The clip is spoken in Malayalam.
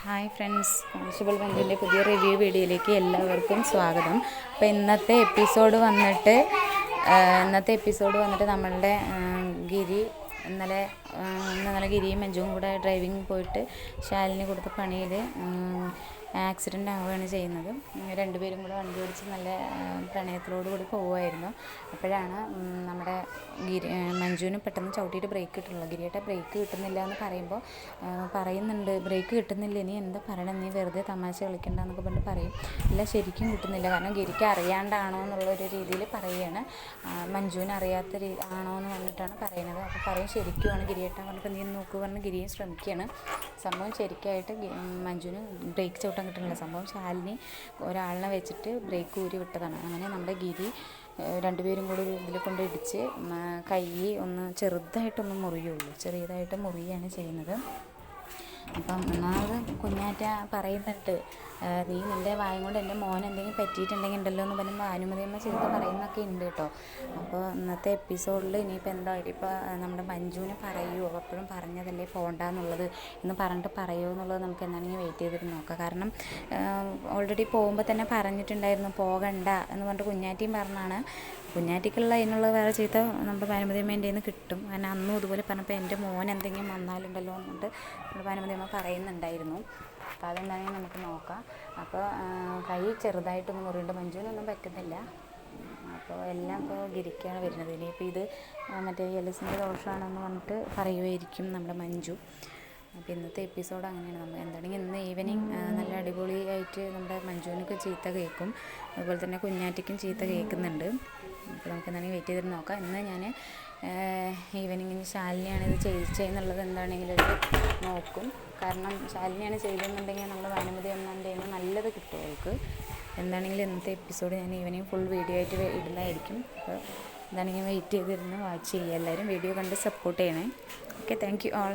ഹായ് ഫ്രണ്ട്സ് കോൺസ്റ്റബിൾ ബന്ധുവിന്റെ പുതിയ റിവ്യൂ വീഡിയോയിലേക്ക് എല്ലാവർക്കും സ്വാഗതം. അപ്പോൾ ഇന്നത്തെ എപ്പിസോഡ് വന്നിട്ട് ഇന്നത്തെ എപ്പിസോഡ് വന്നിട്ട് നമ്മളുടെ ഗിരി ഇന്നലെ ഇന്നലെ ഗിരിയും മഞ്ജുവും കൂടെ ഡ്രൈവിംഗ് പോയിട്ട് ശാലിനി കൊടുത്ത പണിയിൽ ആക്സിഡന്റ് ആവുകയാണ് ചെയ്യുന്നത്. രണ്ടുപേരും കൂടെ വണ്ടി ഓടിച്ച് നല്ല പ്രണയത്തിലോട് കൂടി പോവുമായിരുന്നു അപ്പോഴാണ് നമ്മുടെ ഗിരി മഞ്ജുവിന് പെട്ടെന്ന് ചവിട്ടിയിട്ട് ബ്രേക്ക് കിട്ടുള്ളൂ. ഗിരിയേട്ട ബ്രേക്ക് കിട്ടുന്നില്ല എന്ന് പറയുമ്പോൾ പറയുന്നുണ്ട് ബ്രേക്ക് കിട്ടുന്നില്ല ഇനി എന്താ പറയണം? നീ വെറുതെ തമാശ കളിക്കണ്ട എന്നൊക്കെ പറഞ്ഞ് പറയും. ഇല്ല ശരിക്കും കിട്ടുന്നില്ല. കാരണം ഗിരിക്ക് അറിയാണ്ടാണോ എന്നുള്ളൊരു രീതിയിൽ പറയുകയാണ്. മഞ്ജുവിന് അറിയാത്ത രീ ആണോ എന്ന് പറഞ്ഞിട്ടാണ് പറയുന്നത്. അപ്പോൾ പറയും ശരിക്കുമാണ് ഗിരിയേട്ടൻ പറഞ്ഞപ്പോൾ നീ നോക്ക് പറഞ്ഞ് ഗിരിയും ശ്രമിക്കുകയാണ്. സംഭവം ശരിക്കായിട്ട് മഞ്ജുവിന് ബ്രേക്ക് ചവിട്ടാൻ കിട്ടുന്നില്ല സംഭവം. ശാലിനി ഒരാളിനെ വെച്ചിട്ട് ബ്രേക്ക് ഊരി വിട്ടതാണ്. അങ്ങനെ നമ്മുടെ ഗിരി രണ്ടുപേരും കൂടി ഇതിൽ കൊണ്ട് ഇടിച്ച് കൈ ഒന്ന് ചെറുതായിട്ടൊന്ന് മുറിയുള്ളൂ. ചെറിയതായിട്ട് മുറിയാണ് ചെയ്യുന്നത്. അപ്പം ഒന്നാമത് കുഞ്ഞാറ്റ പറയുന്നുണ്ട് നീ നിന്റെ വായും കൊണ്ട് എന്റെ മോൻ എന്തെങ്കിലും പറ്റിയിട്ടുണ്ടെങ്കിൽ ഉണ്ടല്ലോ എന്ന് പറയുമ്പോൾ അനുമതിയമ്മ ചീത്ത പറയുന്നൊക്കെ ഉണ്ട് കേട്ടോ. അപ്പോൾ ഇന്നത്തെ എപ്പിസോഡിൽ ഇനിയിപ്പോൾ എന്താ ഇപ്പോൾ നമ്മുടെ മഞ്ജുവിനെ പറയുമോ അപ്പോഴും പറഞ്ഞതല്ലേ പോണ്ടെന്നുള്ളത് എന്ന് പറഞ്ഞിട്ട് പറയുമോ എന്നുള്ളത് നമുക്ക് എന്താണെങ്കിൽ വെയിറ്റ് ചെയ്തിട്ട് നോക്കാം. കാരണം ഓൾറെഡി പോകുമ്പോൾ തന്നെ പറഞ്ഞിട്ടുണ്ടായിരുന്നു പോകണ്ട എന്ന് പറഞ്ഞിട്ട് കുഞ്ഞാറ്റിയും പറഞ്ഞാണ് കുഞ്ഞാറ്റിക്കുള്ള അതിനുള്ള വേറെ ചീത്ത നമ്മുടെ ഭാനുമതിയമ്മേന്റെ നിന്ന് കിട്ടും. കാരണം അന്നും ഇതുപോലെ പറഞ്ഞപ്പോൾ എന്റെ മോൻ എന്തെങ്കിലും വന്നാലുണ്ടല്ലോ എന്നുകൊണ്ട് നമ്മുടെ ഭാനുമതിയമ്മ പറയുന്നുണ്ടായിരുന്നു. അപ്പോൾ അതെന്താണെങ്കിൽ നമുക്ക് നോക്കാം. അപ്പോൾ കൈ ചെറുതായിട്ടൊന്നും മുറിയുണ്ട് മഞ്ജുവിനൊന്നും പറ്റുന്നില്ല. അപ്പോൾ എല്ലാം ഇപ്പോൾ ഗിരിക്കാണ് വരുന്നത്. ഇനിയിപ്പോൾ ഇത് മറ്റേ എലസിന്റെ ദോഷമാണെന്ന് പറഞ്ഞിട്ട് പറയുമായിരിക്കും നമ്മുടെ മഞ്ജു. അപ്പോൾ ഇന്നത്തെ എപ്പിസോഡ് അങ്ങനെയാണ്. നമ്മൾ എന്താണെങ്കിൽ ഇന്ന് ഈവനിങ് നല്ല അടിപൊളിയായിട്ട് നമ്മുടെ മഞ്ജുവിനൊക്കെ ചീത്ത കേൾക്കും. അതുപോലെ തന്നെ കുഞ്ഞാറ്റയ്ക്കും ചീത്ത കേൾക്കുന്നുണ്ട്. അപ്പോൾ നമുക്ക് എന്താണെങ്കിൽ വെയിറ്റ് ചെയ്തിട്ട് നോക്കാം. ഇന്ന് ഞാൻ ഈവനിങ്ങിന് ശാലിനിയാണ് ഇത് ചെയ്യിച്ചതെന്നുള്ളത് എന്താണെങ്കിലും നോക്കും. കാരണം ശാലിനിയാണ് ചെയ്തതെന്നുണ്ടെങ്കിൽ നമ്മൾ ഭാനുമതി അമ്മന്റെ നല്ലത് കിട്ടും അവൾക്ക്. എന്താണെങ്കിലും ഇന്നത്തെ എപ്പിസോഡ് ഞാൻ ഈവനിങ് ഫുൾ വീഡിയോ ആയിട്ട് ഇടുന്നതായിരിക്കും. അപ്പോൾ എന്താണെങ്കിൽ വെയിറ്റ് ചെയ്തിരുന്ന് വാച്ച് ചെയ്യുക എല്ലാവരും. വീഡിയോ കണ്ട് സപ്പോർട്ട് ചെയ്യണേ. Okay thank you all